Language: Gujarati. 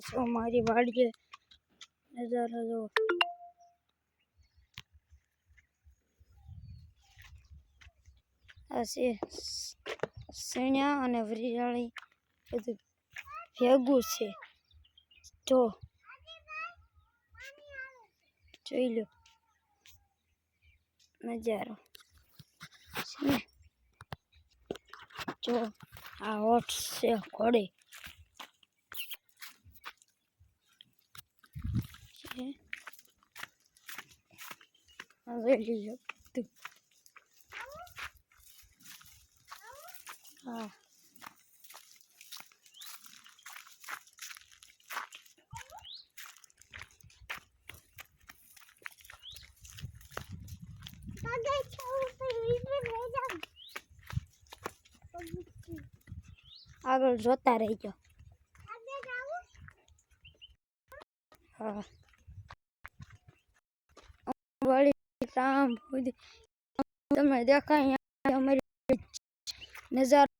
છો મારી વાડીએ. નજારો જો આ અને વરિયાળી બધું ભેગું છે. જો. જોઈ લો. નજારો. જો, આ હોટ છે ઘોડે. છે. લીધું બધું હા. આગળ જોતા રહેજો. હા. વાળી કામ બધી તમે દેખાય અમારી નજારો